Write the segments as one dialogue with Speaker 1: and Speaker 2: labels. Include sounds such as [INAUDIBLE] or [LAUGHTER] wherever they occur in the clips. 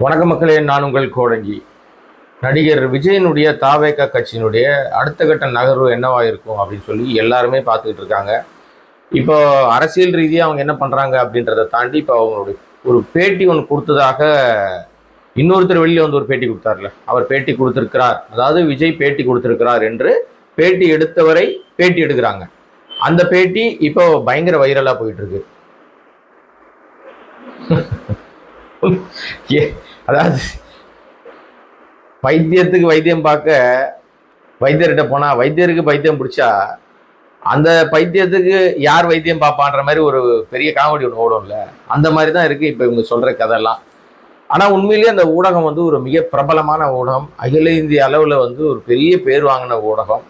Speaker 1: வணக்க மக்களே நான் உங்கள் கோடங்கி. நடிகர் விஜயனுடைய தாவேக கட்சியினுடைய அடுத்த கட்ட நகர்வு என்னவா இருக்கும் அப்படின்னு சொல்லி எல்லாருமே பார்த்துக்கிட்டு இருக்காங்க. இப்போ அரசியல் ரீதியாக அவங்க என்ன பண்ணுறாங்க அப்படின்றத தாண்டி இப்போ அவங்களுடைய ஒரு பேட்டி ஒன்று கொடுத்ததாக இன்னொருத்தர் வெளியில் வந்து ஒரு பேட்டி கொடுத்தார்ல. அவர் பேட்டி கொடுத்துருக்கிறார். அதாவது விஜய் பேட்டி கொடுத்துருக்கிறார் என்று பேட்டி எடுத்தவரை பேட்டி எடுக்கிறாங்க. அந்த பேட்டி இப்போ பயங்கர வைரலாக போயிட்டு இருக்கு. [LAUGHS] ஏ அதாவது வைத்தியத்துக்கு வைத்தியம் பார்க்க வைத்தியர்கிட்ட போனால் வைத்தியருக்கு பைத்தியம் பிடிச்சா அந்த பைத்தியத்துக்கு யார் வைத்தியம் பார்ப்பான்ற மாதிரி ஒரு பெரிய காமெடி ஒன்று ஓடும்ல. அந்த மாதிரி தான் இருக்குது இப்போ இவங்க சொல்கிற கதையெல்லாம் ஆனால் உண்மையிலேயே அந்த ஊடகம் வந்து ஒரு மிக பிரபலமான ஊடகம். அகில இந்திய அளவில் வந்து ஒரு பெரிய பேர் வாங்கின ஊடகம்.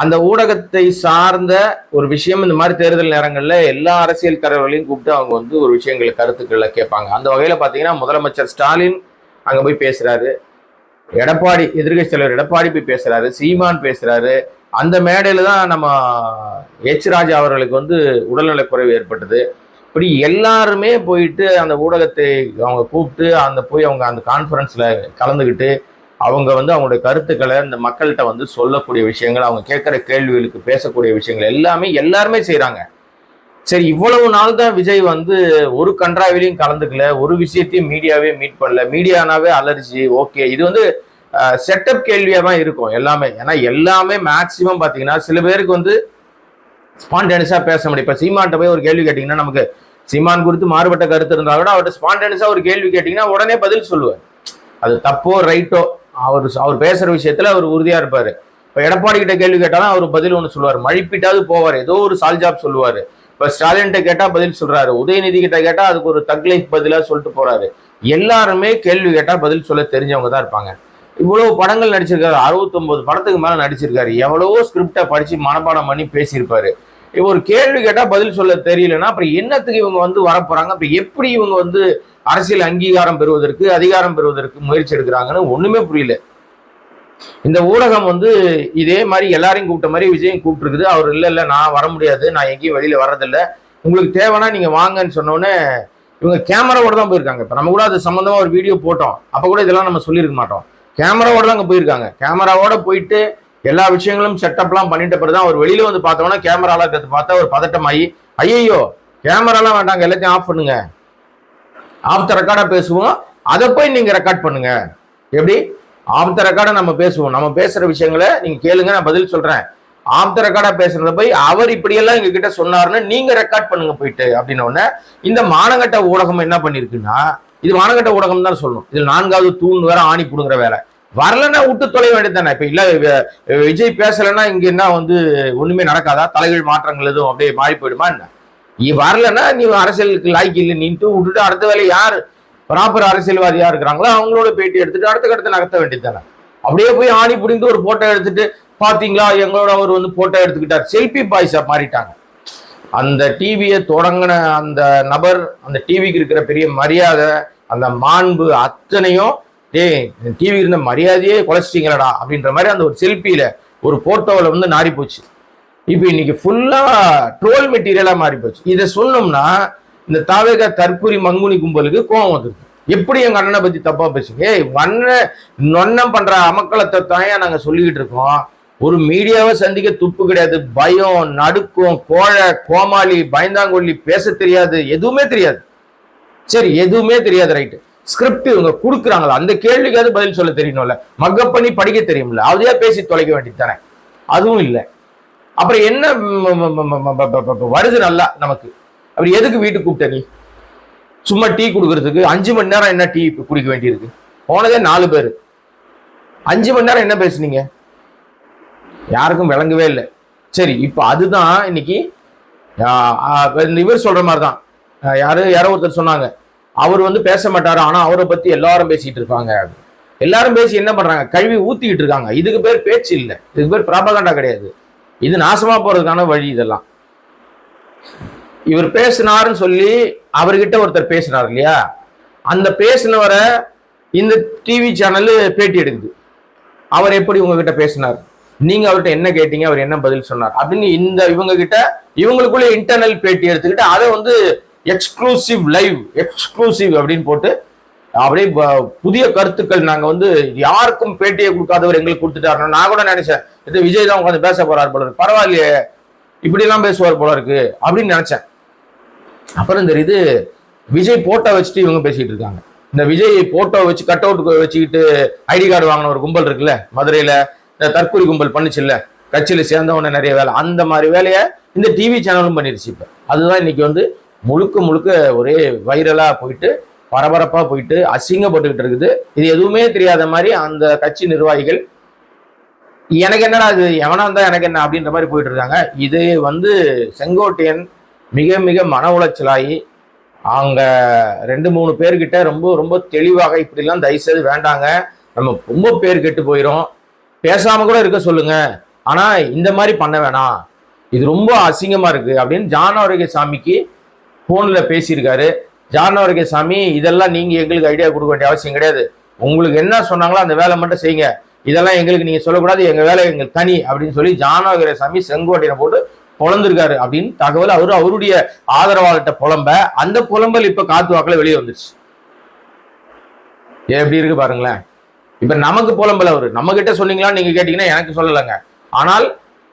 Speaker 1: அந்த ஊடகத்தை சார்ந்த ஒரு விஷயம் இந்த மாதிரி தேர்தல் நேரங்களில் எல்லா அரசியல் தலைவர்களையும் கூப்பிட்டு அவங்க வந்து ஒரு விஷயங்களை கருத்துக்களை கேட்பாங்க. அந்த வகையில் பார்த்தீங்கன்னா முதலமைச்சர் ஸ்டாலின் அங்கே போய் பேசுகிறாரு எடப்பாடி எதிர்கட்சி தலைவர் எடப்பாடி போய் பேசுகிறாரு சீமான் பேசுகிறாரு அந்த மேடையில் தான் நம்ம எச் ராஜா அவர்களுக்கு வந்து உடல்நலக்குறைவு ஏற்பட்டது. இப்படி எல்லாருமே போயிட்டு அந்த ஊடகத்தை அவங்க கூப்பிட்டு அந்த போய் அவங்க அந்த கான்ஃபரன்ஸில் கலந்துக்கிட்டு அவங்க வந்து அவங்களுடைய கருத்துக்களை இந்த மக்கள்கிட்ட வந்து சொல்லக்கூடிய விஷயங்கள் அவங்க கேட்குற கேள்விகளுக்கு பேசக்கூடிய விஷயங்கள் எல்லாமே எல்லாருமே செய்கிறாங்க சரி இவ்வளவு நாள் தான் விஜய் வந்து ஒரு கன்றாவிலையும் கலந்துக்கல ஒரு விஷயத்தையும் மீடியாவே மீட் பண்ணல மீடியானாவே அலர்ஜி ஓகே. இது வந்து செட்டப் கேள்வியாக தான் இருக்கும் எல்லாமே. ஏன்னா எல்லாமே மேக்சிமம் பார்த்தீங்கன்னா சில பேருக்கு வந்து ஸ்பான்டேனியஸாக பேச முடியும். இப்போ சீமான்ட்ட போய் ஒரு கேள்வி கேட்டிங்கன்னா நமக்கு சீமான் குறித்து மாறுபட்ட கருத்து இருந்தால் கூட அவர்கிட்ட ஸ்பான்டேனியஸாக ஒரு கேள்வி கேட்டிங்கன்னா உடனே பதில் சொல்லுவேன். அது தப்போ ரைட்டோ அவர் அவர் பேசுகிற விஷயத்தில் அவர் உறுதியாக இருப்பார். இப்போ எடப்பாடி கிட்ட கேள்வி கேட்டாலும் அவர் பதில் ஒன்று சொல்லுவார். மழிப்பிட்டாவது போவார். ஏதோ ஒரு சால்ஜாப் சொல்லுவார். இப்போ ஸ்டாலின்கிட்ட கேட்டால் பதில் சொல்கிறாரு உதயநிதி கிட்ட கேட்டால் அதுக்கு ஒரு தக்லைஃப் பதிலாக சொல்லிட்டு போகிறாரு எல்லாருமே கேள்வி கேட்டால் பதில் சொல்ல தெரிஞ்சவங்க தான் இருப்பாங்க. இவ்வளவு படங்கள் நடிச்சிருக்காரு. அறுபத்தொம்பது படத்துக்கு மேலே நடிச்சிருக்காரு. எவ்வளவோ ஸ்கிரிப்டை படித்து மனப்பாடம் பண்ணி பேசியிருப்பாரு. ஒரு கேள்வி கேட்டா பதில் சொல்ல தெரியலன்னா அப்புறம் என்னத்துக்கு இவங்க வந்து வரப்போறாங்க? அப்புறம் எப்படி இவங்க வந்து அரசியல் அங்கீகாரம் பெறுவதற்கு அதிகாரம் பெறுவதற்கு முயற்சி எடுக்கிறாங்கன்னு ஒண்ணுமே புரியல. இந்த ஊடகம் வந்து இதே மாதிரி எல்லாரையும் கூப்பிட்ட மாதிரி விஜயம் கூப்பிட்டுருக்குது. அவர் இல்லை இல்லை நான் வர முடியாது. நான் எங்கேயும் வெளியில வர்றதில்ல. உங்களுக்கு தேவைன்னா நீங்க வாங்கன்னு சொன்னோன்னே இவங்க கேமராவோட தான் போயிருக்காங்க. இப்போ நம்ம கூட அது சம்மந்தமாக ஒரு வீடியோ போட்டோம். அப்போ கூட இதெல்லாம் நம்ம சொல்லியிருக்க மாட்டோம். கேமராவோட தான் அங்கே போயிருக்காங்க. கேமராவோட போயிட்டு எல்லா விஷயங்களும் செட்டப்லாம் பண்ணிட்ட பிறகு தான் அவர் வெளியில வந்து பார்த்தோம்னா கேமராலாம் இருக்கிறது பார்த்தா ஒரு பதட்டமாயி ஐயோ கேமராலாம் வேண்டாங்க எல்லாத்தையும் ஆஃப் பண்ணுங்க. ஆஃப் த ரெக்கார்டா பேசுவோம். அதை போய் நீங்க ரெக்கார்ட் பண்ணுங்க. எப்படி? ஆஃப் த ரெக்கார்டை நம்ம பேசுவோம். நம்ம பேசுற விஷயங்களை நீங்க கேளுங்க நான் பதில் சொல்றேன். ஆஃப் த ரெக்கார்டா பேசுறத போய் அவர் இப்படியெல்லாம் எங்க கிட்ட சொன்னாருன்னு நீங்க ரெக்கார்ட் பண்ணுங்க போயிட்டு அப்படின்னு உடனே இந்த மானங்கட்ட ஊடகம் என்ன பண்ணிருக்குன்னா இது மானங்கட்ட ஊடகம் தான் சொல்லணும். இதில் நான்காவது தூண் வேற ஆணி புடுங்குற வேலை. வரலன்னா விட்டு தொலை வேண்டியதானே இப்ப இல்ல விஜய் பேசலைன்னா இங்க என்ன வந்து ஒண்ணுமே நடக்காதா? தலைகள் மாற்றங்கள் எதுவும் அப்படியே மாறி போயிடுமா என்ன? நீ வரலன்னா நீ அரசியலுக்கு லாய்க்கு இல்லை நீன்ட்டு விட்டுட்டு அடுத்த வேலை யார்? ப்ராப்பர் அரசியல்வாதியா இருக்கிறாங்களோ அவங்களோட பேட்டி எடுத்துட்டு அடுத்த கட்டத்தை நகர்த்த வேண்டியது அப்படியே போய் ஆணி புடிந்து ஒரு போட்டோ எடுத்துட்டு பாத்தீங்களா எங்களோட அவர் வந்து போட்டோ எடுத்துக்கிட்டார். செல்பி பாய்ஸா மாறிட்டாங்க. அந்த டிவியை தொடங்கின அந்த நபர் அந்த டிவிக்கு இருக்கிற பெரிய மரியாதை அந்த மாண்பு அத்தனையும் டே டிவி இருந்த மரியாதையே குலைச்சிட்டீங்களடா அப்படின்ற மாதிரி அந்த ஒரு செல்ஃபியில ஒரு போட்டோவில் வந்து நாரி போச்சு. இப்போ இன்னைக்கு ஃபுல்லா ட்ரோல் மெட்டீரியலாக மாறி போச்சு. இதை சொன்னோம்னா இந்த தாவேக தற்குறி மங்குனி கும்பலுக்கு கோபம் வந்துருக்கு எப்படி எங்கள் அண்ணனை பற்றி தப்பாக பேசுங்க ஏய் அண்ணன் நொன்னம் பண்ணுற அமக்களத்தை தாயாக நாங்கள் சொல்லிக்கிட்டு இருக்கோம். ஒரு மீடியாவை சந்திக்க துப்பு கிடையாது. பயம் நடுக்கம் கோழை கோமாளி பயந்தாங்கொல்லி பேச தெரியாது. எதுவுமே தெரியாது. சரி எதுவுமே தெரியாது ரைட்டு ஸ்கிரிப்ட் இவங்க கொடுக்குறாங்களா? அந்த கேள்விக்காவது பதில் சொல்ல தெரியணும்ல. மக்கப் பண்ணி படிக்க தெரியும்ல. அதையே பேசி தொலைக்க வேண்டியது தானே? அதுவும் இல்லை. அப்புறம் என்ன வருது நல்லா நமக்கு? அப்படி எதுக்கு வீட்டுக்கு கூப்பிட்ட நீ? சும்மா டீ கொடுக்கறதுக்கு அஞ்சு மணி நேரம் என்ன டீ குடிக்க வேண்டியிருக்கு? போனதே நாலு பேர். அஞ்சு மணி நேரம் என்ன பேசுனீங்க? யாருக்கும் விளங்கவே இல்லை. சரி இப்போ அதுதான் இன்னைக்கு இவர் சொல்ற மாதிரி தான் யாரு யாரோ ஒருத்தர் சொன்னாங்க. அவர் வந்து பேச மாட்டாரு ஆனா அவரை பத்தி எல்லாரும் பேசிட்டு இருப்பாங்க எல்லாரும் பேசி என்ன பண்றாங்க? கழுவி ஊத்திக்கிட்டு இருக்காங்க. இதுக்கு பேர் பேச்சு இல்லை. இதுக்கு பேர் பிராபகண்டா கிடையாது. இது நாசமா போறதுக்கான வழி இதெல்லாம். இவர் பேசினாருன்னு சொல்லி அவர்கிட்ட ஒருத்தர் பேசினார் இல்லையா? அந்த பேசினவரை இந்த டிவி சேனல் பேட்டி எடுக்குது. அவர் எப்படி உங்ககிட்ட பேசினார்? நீங்க அவர்கிட்ட என்ன கேட்டீங்க? அவர் என்ன பதில் சொன்னார்? அப்படின்னு இந்த இவங்க கிட்ட இவங்களுக்குள்ள இன்டர்னல் பேட்டி எடுத்துக்கிட்டு அதை வந்து எக்ஸ்க்ளூசிவ் லைவ் எக்ஸ்க்ளூசிவ் அப்படின்னு போட்டு அப்படியே புதிய கருத்துக்கள் நாங்கள் வந்து யாருக்கும் பேட்டியை கொடுக்காதவர் எங்களுக்கு கொடுத்துட்டாரு நான் கூட நினைச்சேன் இது விஜய் தான் உட்காந்து பேச போறாரு போல இருக்கு. பரவாயில்லையே இப்படிலாம் பேசுவார் போல இருக்கு அப்படின்னு நினைச்சேன். அப்புறம் தெரியுது விஜய் போட்டோ வச்சுட்டு இவங்க பேசிக்கிட்டு இருக்காங்க. இந்த விஜய் போட்டோ வச்சு கட் அவுட் வச்சுக்கிட்டு ஐடி கார்டு வாங்கின ஒரு கும்பல் இருக்குல்ல மதுரையில இந்த தற்கொலை கும்பல் பண்ணுச்சுல்ல கட்சியில சேர்ந்தவன நிறைய வேலை. அந்த மாதிரி வேலையை இந்த டிவி சேனலும் பண்ணிருச்சு இப்ப. அதுதான் இன்னைக்கு வந்து முழுக்க முழுக்க ஒரே வைரலாக போயிட்டு பரபரப்பாக போயிட்டு அசிங்கப்பட்டுக்கிட்டு இருக்குது. இது எதுவுமே தெரியாத மாதிரி அந்த கட்சி நிர்வாகிகள் எனக்கு என்னடா இது? எவனா இருந்தால் எனக்கு என்ன? அப்படின்ற மாதிரி போயிட்டு இருக்காங்க. இது வந்து செங்கோட்டையன் மிக மிக மன உளைச்சலாகி அவங்க ரெண்டு மூணு பேர்கிட்ட ரொம்ப ரொம்ப தெளிவாக இப்படிலாம் தயவுசெய்து வேண்டாங்க. நம்ம ரொம்ப பேர் கெட்டு போயிடும் பேசாம கூட இருக்க சொல்லுங்க. ஆனா இந்த மாதிரி பண்ண வேணாம். இது ரொம்ப அசிங்கமா இருக்கு. அப்படின்னு ஜான சாமிக்கு ஃபோனில் பேசியிருக்காரு. ஜானவரகே சாமி இதெல்லாம் நீங்கள் எங்களுக்கு ஐடியா கொடுக்க வேண்டிய அவசியம் கிடையாது. உங்களுக்கு என்ன சொன்னாங்களோ அந்த வேலை மட்டும் செய்யுங்க. இதெல்லாம் எங்களுக்கு நீங்கள் சொல்லக்கூடாது எங்கள் வேலை எங்களுக்கு தனி அப்படின்னு சொல்லி ஜானவகிர சாமி செங்கோட்டையை போட்டு பொழந்திருக்காரு அப்படின்னு தகவல். அவரு அவருடைய ஆதரவாளர்கிட்ட புலம்ப அந்த புலம்பல் இப்போ காத்து வாக்கில் வெளியே வந்துருச்சு. ஏன் எப்படி இருக்கு பாருங்களேன். இப்ப நமக்கு புலம்பல் அவரு. நம்ம கிட்ட சொன்னீங்களான்னு நீங்க கேட்டீங்கன்னா எனக்கு சொல்லலைங்க. ஆனால்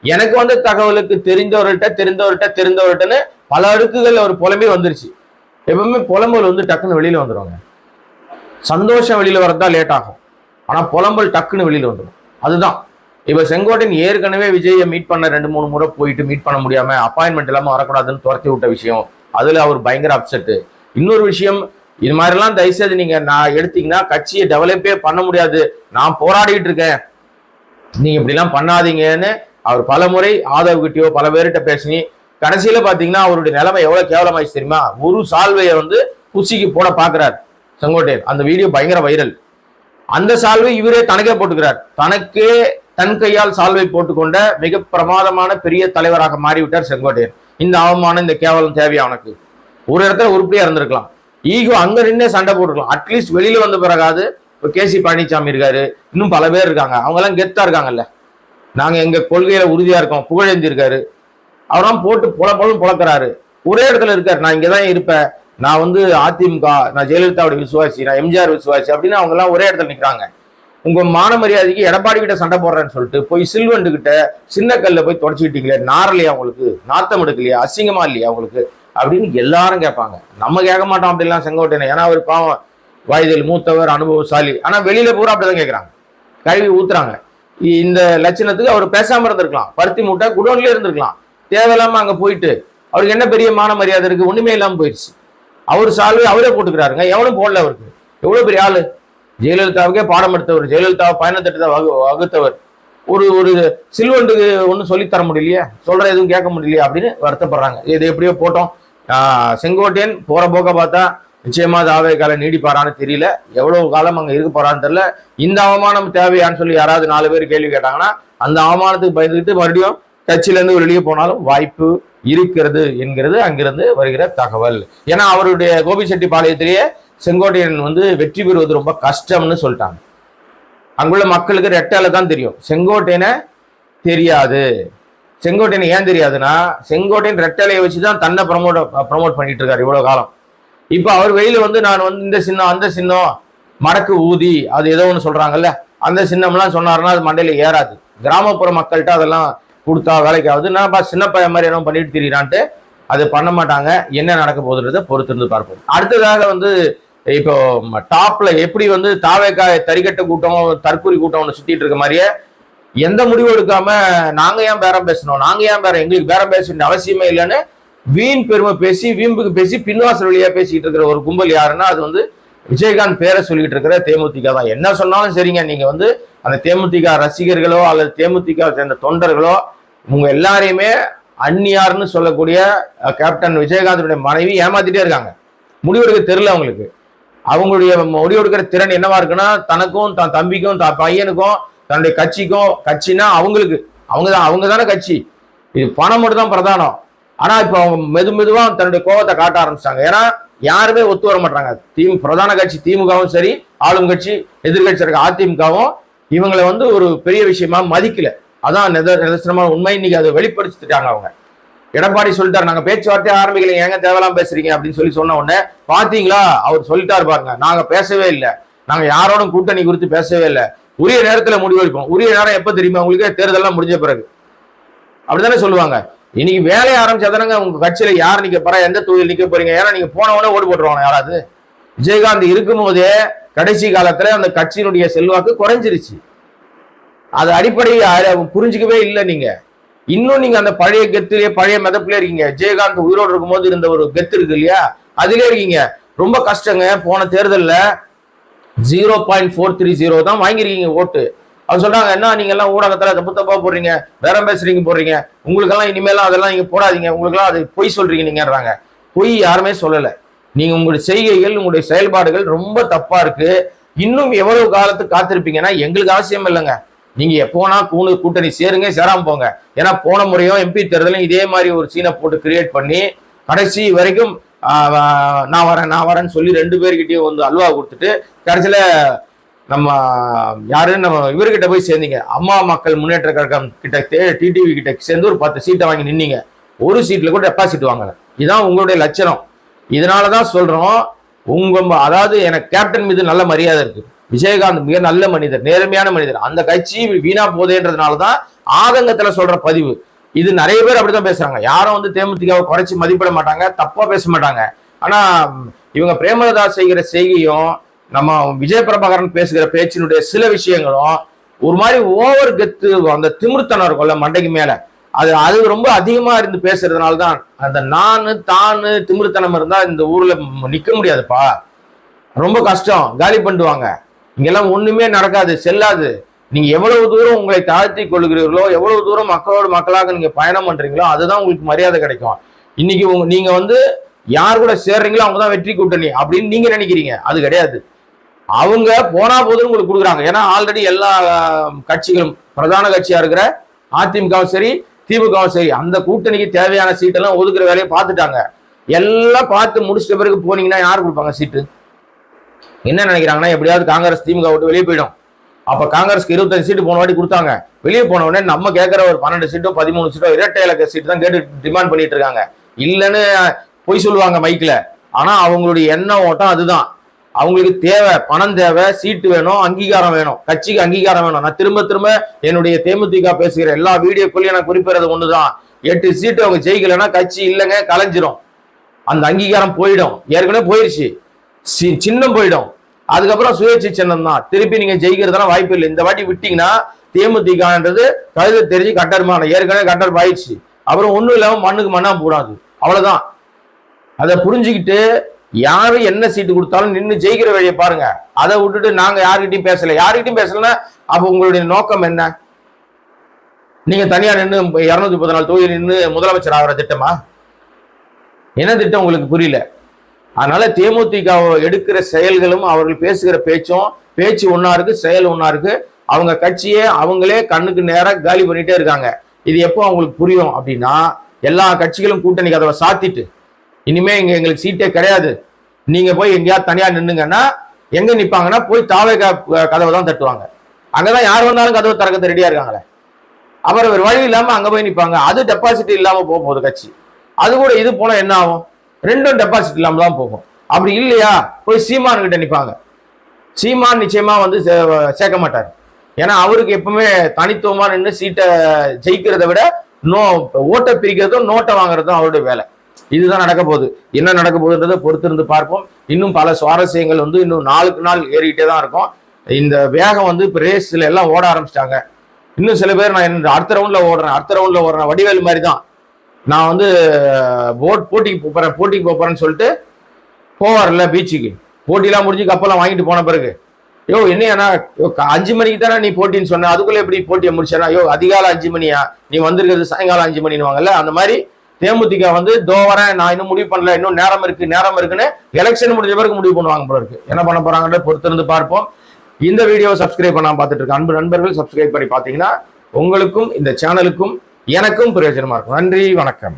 Speaker 1: எனக்கு வந்து தகவலுக்கு தெரிந்தவர்கிட்ட தெரிந்தவர்கிட்ட தெரிந்தவர்கிட்டன்னு பல அடுக்குகள் ஒரு புலம்பே வந்துருச்சு. எப்பவுமே புலம்பல் வந்து டக்குன்னு வெளியில் வந்துடுவாங்க சந்தோஷம் வெளியில் வரதான் லேட் ஆகும். ஆனால் புலம்பல் டக்குன்னு வெளியில் வந்துடும் அதுதான். இப்போ செங்கோட்டையன் ஏற்கனவே விஜயை மீட் பண்ண ரெண்டு மூணு முறை போயிட்டு மீட் பண்ண முடியாமல் அப்பாயின்மெண்ட் இல்லாமல் வரக்கூடாதுன்னு துரத்தி விட்ட விஷயம். அதில் அவர் பயங்கர அப்செட்டு இன்னொரு விஷயம் இது மாதிரிலாம் தயவுசெய்து நீங்கள் நான் எடுத்தீங்கன்னா கட்சியை டெவலப்பே பண்ண முடியாது. நான் போராடிட்டு இருக்கேன். நீங்கள் இப்படிலாம் பண்ணாதீங்கன்னு அவர் பல முறை ஆதவ் கிட்டயோ பல பேர்கிட்ட பேசி கடைசியில பாத்தீங்கன்னா அவருடைய நிலைமை எவ்வளவு கேவலமாயிடுச்சு தெரியுமா? ஒரு சால்வையை வந்து குச்சிக்கு போட பாக்குறாரு செங்கோட்டையன். அந்த வீடியோ பயங்கர வைரல் அந்த சால்வை இவரே தனக்கே போட்டுக்கிறார். தனக்கே தன் கையால் சால்வை போட்டுக்கொண்ட மிக பிரமாதமான பெரிய தலைவராக மாறிவிட்டார் செங்கோட்டையன். இந்த அவமானம் இந்த கேவலம் தேவையா அவனுக்கு ஒரு இடத்துல உருப்படியா இருந்திருக்கலாம். ஈகோ அங்க நின்று சண்டை போட்டுருக்கலாம் அட்லீஸ்ட் வெளியில வந்த பிறகாது இப்போ கேசி பழனிசாமி இருக்காரு. இன்னும் பல பேர் இருக்காங்க. அவங்க எல்லாம் கெத்தா இருக்காங்கல்ல. நாங்க எங்க கொள்கையில உறுதியா இருக்கோம். புகழேந்தி இருக்காரு. அவரெல்லாம் போட்டு புல புலம் புழக்கிறாரு ஒரே இடத்துல இருக்காரு. நான் இங்கே தான் இருப்பேன். நான் வந்து அதிமுக நான் ஜெயலலிதாவுடைய விசுவாசி நான் எம்ஜிஆர் விசுவாசி அப்படின்னு அவங்க எல்லாம் ஒரே இடத்துல நிற்கிறாங்க உங்க மான மரியாதைக்கு எடப்பாடி கிட்ட சண்டை போடுறேன்னு சொல்லிட்டு போய் சில்வண்டு கிட்ட சின்ன கல்ல போய் தொடச்சிக்கிட்டீங்களே நாரலையா உங்களுக்கு? நாத்தம் எடுக்கலையா? அசிங்கமா இல்லையா உங்களுக்கு? அப்படின்னு எல்லாரும் கேட்பாங்க. நம்ம கேட்க மாட்டோம் அப்படிலாம் செங்கோட்டையன். ஏன்னா அவர் பாவம் வயதில் மூத்தவர் அனுபவசாலி. ஆனா வெளியில பூரா அப்படிதான் கேட்கறாங்க. கழுவி ஊத்துறாங்க. இந்த லட்சணத்துக்கு அவர் பேசாம இருந்திருக்கலாம். பருத்தி மூட்டை குடோன்லேயே இருந்திருக்கலாம். தேவையில்லாம அங்க போயிட்டு அவருக்கு என்ன பெரிய மான மரியாதை இருக்கு? ஒண்ணுமே இல்லாம போயிடுச்சு. அவர் சால்வை அவரே போட்டுக்கிறாருங்க. எவனும் போடல அவருக்கு. எவ்வளவு பெரிய ஆளு? ஜெயலலிதாவுக்கே பாடம் எடுத்தவர். ஜெயலலிதாவை பயணத்திட்டத்தை வகு வகுத்தவர். ஒரு ஒரு சில்வண்டுக்கு ஒன்றும் சொல்லித்தர முடியலையே? சொல்ற எதுவும் கேட்க முடியலையே? அப்படின்னு வருத்தப்படுறாங்க. இது எப்படியோ போட்டோம். செங்கோட்டையன் போற போக்க பார்த்தா நிச்சயமா தாவே காலம் நீடிப்பாரான்னு தெரியல. எவ்வளவு காலம் அங்க இருக்க போறான்னு தெரியல. இந்த அவமானம் தேவையான்னு சொல்லி யாராவது நாலு பேர் கேள்வி கேட்டாங்கன்னா அந்த அவமானத்துக்கு பயந்துக்கிட்டு மறுபடியும் கட்சியிலேருந்து வெளியே போனாலும் வாய்ப்பு இருக்கிறது என்கிறது அங்கிருந்து வருகிற தகவல். ஏன்னா அவருடைய கோபிச்செட்டிப்பாளையத்திலேயே செங்கோட்டையன் வந்து வெற்றி பெறுவது ரொம்ப கஷ்டம்னு சொல்லிட்டாங்க. அங்குள்ள மக்களுக்கு ரெட்டால தான் தெரியும். செங்கோட்டையனை தெரியாது. செங்கோட்டையனை ஏன் தெரியாதுன்னா செங்கோட்டையன் ரெட்டலையை வச்சு தான் தன்னை ப்ரமோட் ப்ரமோட் பண்ணிட்டு இருக்காரு இவ்வளோ காலம். இப்போ அவர் வெளியில் வந்து நான் வந்து இந்த சின்னம் அந்த சின்னம் மடக்கு ஊதி அது ஏதோ ஒன்று சொல்கிறாங்கல்ல அந்த சின்னம்லாம் சொன்னாருன்னா அது மண்டையில் ஏறாது. கிராமப்புற மக்கள்கிட்ட அதெல்லாம் கொடுத்தா வேலைக்கு ஆகுது. நான் பா சின்ன பையன் மாதிரி என்ன பண்ணிட்டு திரியிறான்ட்டு அது பண்ண மாட்டாங்க. என்ன நடக்க போகுதுன்றதை பொறுத்திருந்து பார்ப்போம். அடுத்ததாக வந்து இப்போ டாப்ல எப்படி வந்து தாவேக்கா தறிக்கட்ட கூட்டம் தற்கூரி கூட்டம் ஒன்று சுத்திட்டு இருக்க மாதிரியே எந்த முடிவும் எடுக்காம நாங்க ஏன் பேரம் பேசணும்? நாங்க ஏன் பேரம் எங்களுக்கு பேரம் பேச வேண்டிய அவசியமே இல்லைன்னு வீண் பெருமை பேசி வீம்புக்கு பேசி பின்வாசல் வழியா பேசிட்டு இருக்கிற ஒரு கும்பல் யாருன்னா அது வந்து விஜயகாந்த் பேரை சொல்லிட்டு இருக்கிற தேமுதிக தான். என்ன சொன்னாலும் சரிங்க. நீங்க வந்து அந்த தேமுதிக ரசிகர்களோ அல்லது தேமுதிக சேர்ந்த தொண்டர்களோ இவங்க எல்லாரையுமே அந்நியார்னு சொல்லக்கூடிய கேப்டன் விஜயகாந்தனுடைய மனைவி ஏமாத்திட்டே இருக்காங்க. முடிவெடுக்க தெரியல அவங்களுக்கு. அவங்களுடைய முடிவெடுக்கிற திறன் என்னவா இருக்குன்னா தனக்கும் தன் தம்பிக்கும் தன் பையனுக்கும் தன்னுடைய கட்சிக்கும் கட்சினா அவங்களுக்கு. அவங்க தான் அவங்க தானே கட்சி. இது பணம் மட்டும் தான் பிரதானம். ஆனா இப்போ அவங்க மெது மெதுவா தன்னுடைய கோபத்தை காட்ட ஆரம்பிச்சிட்டாங்க. ஏன்னா யாருமே ஒத்து வர மாட்டாங்க. தீம் பிரதான கட்சி திமுகவும் சரி ஆளும் கட்சி எதிர்கட்சி இருக்க அதிமுகவும் இவங்களை வந்து ஒரு பெரிய விஷயமா மதிக்கல. அதான் நித- நிதர்சனமான உண்மை. இன்னைக்கு அதை வெளிப்படுத்திட்டாங்க அவங்க. எடப்பாடி சொல்லிட்டார் நாங்க பேச்சுவார்த்தை ஆரம்பிக்கல ஏங்க தேவையெல்லாம் பேசுறீங்க? அப்படின்னு சொல்லி சொன்ன உடனே பாத்தீங்களா? அவர் சொல்லிட்டாரு பாருங்க. நாங்க பேசவே இல்லை. நாங்க யாரோடும் கூட்டணி குறித்து பேசவே இல்லை. உரிய நேரத்துல முடிவெடுப்போம் உரிய நேரம் எப்ப தெரியுமா? உங்களுக்கு தேர்தலாம் முடிஞ்ச பிறகு. அப்படித்தானே சொல்லுவாங்க. இன்னைக்கு வேலையை ஆரம்பிச்சாதானங்க உங்க கட்சியில யார் நிக்க போறா? எந்த தொழில் நிக்க போறீங்க? ஏன்னா நீங்க போனவனே ஓடு போட்டுருவாங்க யாராவது. விஜயகாந்த் இருக்கும்போதே கடைசி காலத்துல அந்த கட்சியினுடைய செல்வாக்கு குறைஞ்சிருச்சு. அது அடிப்படை அ- புரிஞ்சுக்கவே இல்லை நீங்க. இன்னும் நீங்க அந்த பழைய கெத்துலயே பழைய மெதப்பிலே இருக்கீங்க. ஜெயகாந்த் உயிரோடு இருக்கும்போது இருந்த ஒரு கெத்து இருக்கு இல்லையா? அதிலே இருக்கீங்க. ரொம்ப கஷ்டங்க. போன தேர்தலில் zero point four three zero தான் வாங்கியிருக்கீங்க ஓட்டு. அவங்க சொல்றாங்க என்ன நீங்க எல்லாம் ஊடகத்துல தப்பு தப்பா போடுறீங்க? வேற பேசுறீங்க போடுறீங்க? உங்களுக்கெல்லாம் இனிமேலாம் அதெல்லாம் நீங்க போடாதீங்க. உங்களுக்கெல்லாம் அது பொய் சொல்றீங்க நீங்கன்றாங்க. பொய் யாருமே சொல்லல. நீங்க உங்களுடைய செய்கைகள் உங்களுடைய செயல்பாடுகள் ரொம்ப தப்பா இருக்கு. இன்னும் எவ்வளவு காலத்துக்கு காத்திருப்பீங்கன்னா எங்களுக்கு அவசியம் இல்லைங்க. நீங்க எப்போனா கூணு கூட்டணி சேருங்க சேராம போங்க. ஏன்னா போன முறையும் எம்பி தேர்தலும் இதே மாதிரி ஒரு சீனை போட்டு கிரியேட் பண்ணி கடைசி வரைக்கும் நான் வரேன் நான் வரேன்னு சொல்லி ரெண்டு பேர்கிட்டயும் வந்து அல்வா கொடுத்துட்டு கடைசியில நம்ம யாரு? நம்ம இவர்கிட்ட போய் சேர்ந்தீங்க. அம்மா மக்கள் முன்னேற்ற கழகம் கிட்ட டிடிவி கிட்ட சேர்ந்து ஒரு பத்து சீட்டை வாங்கி நின்னீங்க. ஒரு சீட்ல கூட டெபாசிட் வாங்கல. இதுதான் உங்களுடைய லட்சணம். இதனாலதான் சொல்றோம் உங்க அதாவது எனக்கு கேப்டன் மீது நல்ல மரியாதை இருக்கு. விஜயகாந்த் மிக நல்ல மனிதர் நேர்மையான மனிதர். அந்த கட்சி வீணா போதேன்றதுனாலதான் ஆதங்கத்துல சொல்ற பதிவு. இது நிறைய பேர் அப்படிதான் பேசுறாங்க. யாரும் வந்து தேமுதிக குறைச்சி மதிப்பிட மாட்டாங்க தப்பா பேச மாட்டாங்க. ஆனா இவங்க பிரேமலதா செய்கிற செய்கையும் நம்ம விஜய் பிரபாகரன் பேசுகிற பேச்சினுடைய சில விஷயங்களும் ஒரு மாதிரி ஓவர் கெத்து அந்த திமிர்த்தனம் இருக்கும்ல மண்டைக்கு மேல. அது அது ரொம்ப அதிகமா இருந்து பேசுறதுனால தான் அந்த நானு தானு திமிர்த்தனம் இருந்தா இந்த ஊர்ல நிக்க முடியாதுப்பா. ரொம்ப கஷ்டம். காலி பண்ணுவாங்க இங்கெல்லாம் ஒண்ணுமே நடக்காது செல்லாது. நீங்க எவ்வளவு தூரம் உங்களை தாழ்த்தி கொள்கிறீர்களோ எவ்வளவு தூரம் மக்களோட மக்களாக நீங்க பயணம் பண்றீங்களோ அதுதான் உங்களுக்கு மரியாதை கிடைக்கும். இன்னைக்கு உங்க நீங்க வந்து யார் கூட சேர்றீங்களோ அவங்க தான் வெற்றி கூட்டணி அப்படின்னு நீங்க நினைக்கிறீங்க. அது கிடையாது. அவங்க போனா போதும் உங்களுக்கு கொடுக்குறாங்க. ஏன்னா ஆல்ரெடி எல்லா கட்சிகளும் பிரதான கட்சியா இருக்கிற அதிமுகவும் சரி திமுகவும் சரி அந்த கூட்டணிக்கு தேவையான சீட்டெல்லாம் ஒதுக்குற வேலையை பார்த்துட்டாங்க. எல்லாம் பார்த்து முடிச்சிட்ட பிறகு போனீங்கன்னா யார் கொடுப்பாங்க சீட்டு என்ன நினைக்கிறாங்கன்னா எப்படியாவது காங்கிரஸ் திமுக விட்டு வெளியே போயிடும். அப்ப காங்கிரஸ்க்கு இருபத்தஞ்சு சீட்டு போன வாட்டி கொடுத்தாங்க. வெளியே போன உடனே நம்ம கேட்கிற ஒரு பன்னெண்டு சீட்டோ பதிமூணு சீட்டோ இரட்டை இலக்க சீட்டு தான் கேட்டு டிமாண்ட் பண்ணிட்டு இருக்காங்க. இல்லைன்னு பொய் சொல்லுவாங்க மைக்கில் ஆனா அவங்களுடைய எண்ண ஓட்டம் அதுதான். அவங்களுக்கு தேவை பணம் தேவை சீட்டு வேணும் அங்கீகாரம் வேணும். கட்சிக்கு அங்கீகாரம் வேணும். நான் திரும்ப திரும்ப என்னுடைய தேமுதிக பேசுகிற எல்லா வீடியோக்குள்ளேயும் நான் குறிப்பிடுறது ஒண்ணுதான். எட்டு சீட்டு அவங்க ஜெயிக்கலைன்னா கட்சி இல்லைங்க கலைஞ்சிரும். அந்த அங்கீகாரம் போயிடும். ஏற்கனவே போயிடுச்சு சி- சின்னம் போயிடும். அதுக்கப்புறம் சுயேட்சை சின்னம் தான் திருப்பி நீங்க ஜெயிக்கிறதுலாம் வாய்ப்பு இல்லை. இந்த வாட்டி விட்டீங்கன்னா தேமுதிகன்றது கழுத தெரிஞ்சு கட்டர்மான ஏற்கனவே கட்டர் பாயிடுச்சு. அப்புறம் ஒன்றும் இல்லாமல் மண்ணுக்கு மண்ணா போடாது. அவ்வளவுதான். அதை புரிஞ்சுக்கிட்டு யாரு என்ன சீட்டு கொடுத்தாலும் நின்று ஜெயிக்கிற வழியை பாருங்க. அதை விட்டுட்டு நாங்க யாருக்கிட்டையும் பேசல. யாருக்கிட்டையும் பேசலன்னா அப்ப உங்களுடைய நோக்கம் என்ன? நீங்க தனியா நின்று இருநூத்தி நாலு தொகுதியில் நின்று முதலமைச்சர் ஆகிற திட்டமா? என்ன திட்டம் உங்களுக்கு புரியல? அதனால தேமுதிக எடுக்கிற செயல்களும் அவர்கள் பேசுகிற பேச்சும் பேச்சு ஒன்னா இருக்கு செயல் ஒன்னா இருக்கு. அவங்க கட்சியே அவங்களே கண்ணுக்கு நேராக காலி பண்ணிட்டே இருக்காங்க. இது எப்போ அவங்களுக்கு புரியும் அப்படின்னா எல்லா கட்சிகளும் கூட்டணி கதவை சாத்திட்டு இனிமே இங்க எங்களுக்கு சீட்டே கிடையாது. நீங்க போய் எங்கேயாவது தனியா நின்னுங்கன்னா எங்க நிப்பாங்கன்னா போய் தாவே கதவை தான் தட்டுவாங்க. அங்கதான் யார் வந்தாலும் கதவை திறக்கிறது ரெடியா இருக்காங்களே. அப்புறம் ஒரு வழி இல்லாம அங்க போய் நிப்பாங்க. அது டெபாசிட் இல்லாம போக போகுது கட்சி. அது கூட இது போல என்ன ஆகும்? ரெண்டும் டெபாசிட் இல்லாமல் தான் போகும். அப்படி இல்லையா? போய் சீமான்கிட்ட நிற்பாங்க சீமான் நிச்சயமாக வந்து சே- சேர்க்க மாட்டார். ஏன்னா அவருக்கு எப்பவுமே தனித்துவமாக நின்று சீட்டை ஜெயிக்கிறத விட நோ ஓட்டை பிரிக்கிறதும் நோட்டை வாங்குறதும் அவருடைய வேலை. இதுதான் நடக்க போகுது. என்ன நடக்க போகுதுன்றதை பொறுத்திருந்து பார்ப்போம். இன்னும் பல சுவாரஸ்யங்கள் வந்து இன்னும் நாளுக்கு நாள் ஏறிக்கிட்டே தான் இருக்கும். இந்த வேகம் வந்து இப்போ ரேஸ்ல எல்லாம் ஓட ஆரம்பிச்சிட்டாங்க. இன்னும் சில பேர் நான் அடுத்த ரவுண்ட்ல ஓடுறேன் அடுத்த ரவுண்ட்ல ஓடுறேன் வடிவேல் மாதிரி தான். நான் வந்து போட் போட்டிக்கு போகிறேன் போட்டிக்கு போகிறேன்னு சொல்லிட்டு போவார்ல பீச்சுக்கு. போட்டிலாம் முடிஞ்சு கப்பெல்லாம் வாங்கிட்டு போன பிறகு. யோ என்னையாண்ணா யோ அஞ்சு மணிக்கு தானே நீ போட்டின்னு சொன்ன அதுக்குள்ளே எப்படி போட்டியை முடிச்சேனா யோ அதிகாலை அஞ்சு மணியா? நீ வந்திருக்கிறது சாயங்காலம் அஞ்சு மணின்னு அந்த மாதிரி தேமுதிக வந்து தோவரேன் நான் இன்னும் முடிவு பண்ணல இன்னும் நேரம் இருக்கு நேரம் இருக்குன்னு எலெக்ஷன் முடிஞ்ச பிறகு முடிவு பண்ணுவாங்க போல இருக்கு. என்ன பண்ண போறாங்கன்னு பொறுத்திருந்து பார்ப்போம். இந்த வீடியோவை சப்ஸ்கிரைப் பண்ணாமல் பார்த்துட்டு இருக்க அன்பு நண்பர்கள் சப்ஸ்கிரைப் பண்ணி பார்த்தீங்கன்னா உங்களுக்கும் இந்த சேனலுக்கும் எனக்கும் பிரயோஜனமா இருக்கும். நன்றி வணக்கம்.